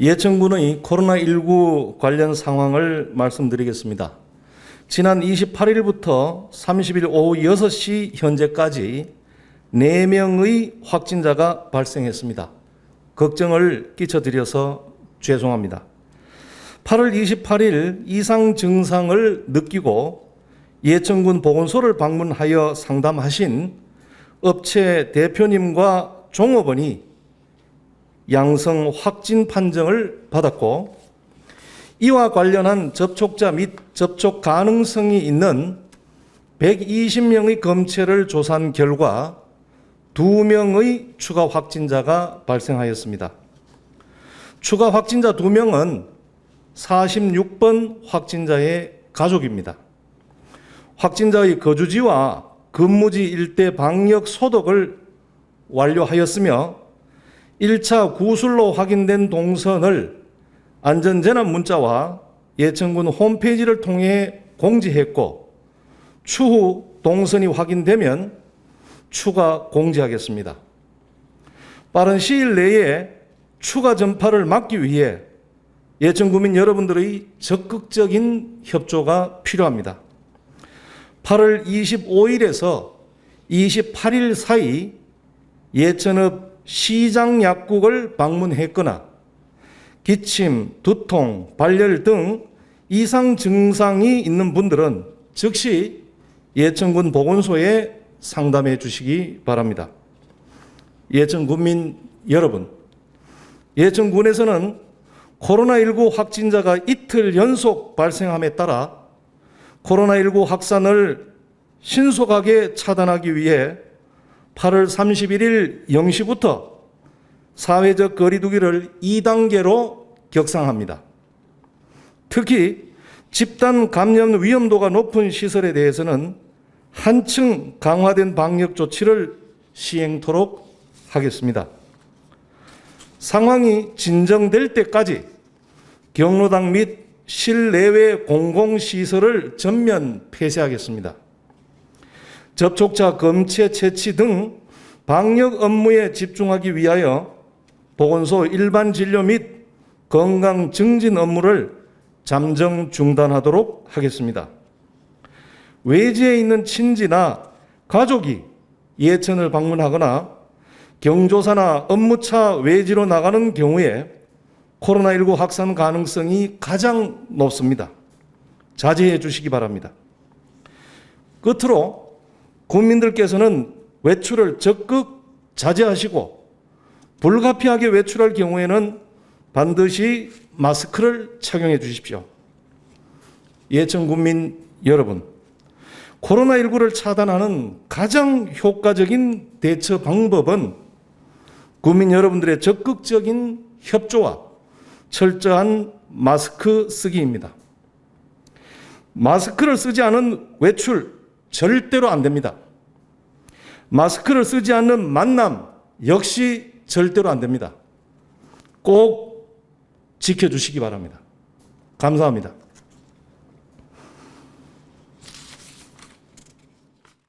예천군의 코로나19 관련 상황을 말씀드리겠습니다. 지난 28일부터 30일 오후 6시 현재까지 4명의 확진자가 발생했습니다. 걱정을 끼쳐드려서 죄송합니다. 8월 28일 이상 증상을 느끼고 예천군 보건소를 방문하여 상담하신 업체 대표님과 종업원이 양성 확진 판정을 받았고 이와 관련한 접촉자 및 접촉 가능성이 있는 120명의 검체를 조사한 결과 2명의 추가 확진자가 발생하였습니다. 추가 확진자 2명은 46번 확진자의 가족입니다. 확진자의 거주지와 근무지 일대 방역 소독을 완료하였으며 1차 구술로 확인된 동선을 안전재난 문자와 예천군 홈페이지를 통해 공지했고 추후 동선이 확인되면 추가 공지하겠습니다. 빠른 시일 내에 추가 전파를 막기 위해 예천구민 여러분들의 적극적인 협조가 필요합니다. 8월 25일에서 28일 사이 예천읍 시장 약국을 방문했거나 기침, 두통, 발열 등 이상 증상이 있는 분들은 즉시 예천군 보건소에 상담해 주시기 바랍니다. 예천 군민 여러분, 예천군에서는 코로나19 확진자가 이틀 연속 발생함에 따라 코로나19 확산을 신속하게 차단하기 위해 8월 31일 0시부터 사회적 거리두기를 2단계로 격상합니다. 특히 집단 감염 위험도가 높은 시설에 대해서는 한층 강화된 방역 조치를 시행토록 하겠습니다. 상황이 진정될 때까지 경로당 및 실내외 공공시설을 전면 폐쇄하겠습니다. 접촉자 검체 채취 등 방역 업무에 집중하기 위하여 보건소 일반 진료 및 건강 증진 업무를 잠정 중단하도록 하겠습니다. 외지에 있는 친지나 가족이 예천을 방문하거나 경조사나 업무차 외지로 나가는 경우에 코로나19 확산 가능성이 가장 높습니다. 자제해 주시기 바랍니다. 끝으로 국민들께서는 외출을 적극 자제하시고 불가피하게 외출할 경우에는 반드시 마스크를 착용해 주십시오. 예천 국민 여러분, 코로나19를 차단하는 가장 효과적인 대처 방법은 국민 여러분들의 적극적인 협조와 철저한 마스크 쓰기입니다. 마스크를 쓰지 않은 외출 절대로 안 됩니다. 마스크를 쓰지 않는 만남 역시 절대로 안 됩니다. 꼭 지켜주시기 바랍니다. 감사합니다.